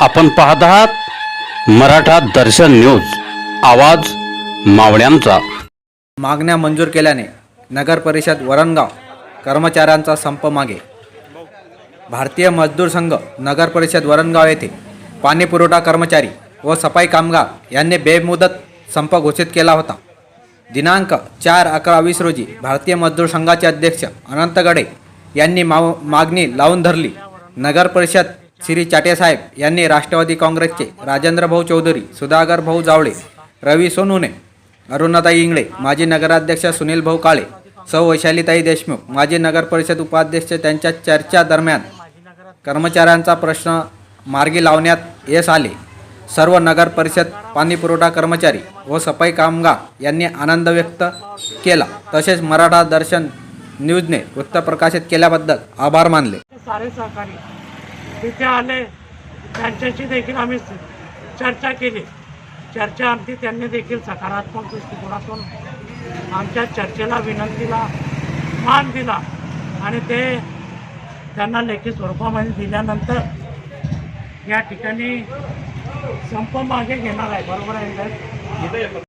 आपण पाहत आहात मराठा दर्शन न्यूज. आवाज मावळ्यांचा मागण्या मंजूर केल्याने नगर परिषद वरणगाव कर्मचाऱ्यांचा संप मागे. भारतीय मजदूर संघ नगर परिषद वरणगाव येथे पाणीपुरवठा कर्मचारी व सफाई कामगार यांनी बेमुदत संप घोषित केला होता. दिनांक चार अकरा वीस रोजी भारतीय मजदूर संघाचे अध्यक्ष अनंत गडे यांनी माव मागणी लावून धरली. नगर परिषद श्री चाटेसाहेब यांनी राष्ट्रवादी काँग्रेसचे राजेंद्र भाऊ चौधरी सुधाकर भाऊ जावळे रवी सोनुने अरुणाताई इंगळे माजी नगराध्यक्ष सुनील भाऊ काळे सौ. वैशालीताई देशमुख माजी नगर परिषद उपाध्यक्ष त्यांच्या चर्चा दरम्यान कर्मचाऱ्यांचा प्रश्न मार्गी लावण्यात यश आले. सर्व नगर परिषद कर्मचारी व सफाई कामगार यांनी आनंद व्यक्त केला. तसेच मराठा दर्शन न्यूजने वृत्त प्रकाशित केल्याबद्दल आभार मानले. सारे सहकारी तिथे आले त्यांच्याशी देखील आम्ही चर्चा केली. चर्चा आमची त्यांनी देखील सकारात्मक दृष्टिकोनातून आमच्या चर्चेला विनंतीला मान दिला आणि ते त्यांना लेखी स्वरूपामध्ये दिल्यानंतर या ठिकाणी संप मागे घेणार आहे. बरोबर आहे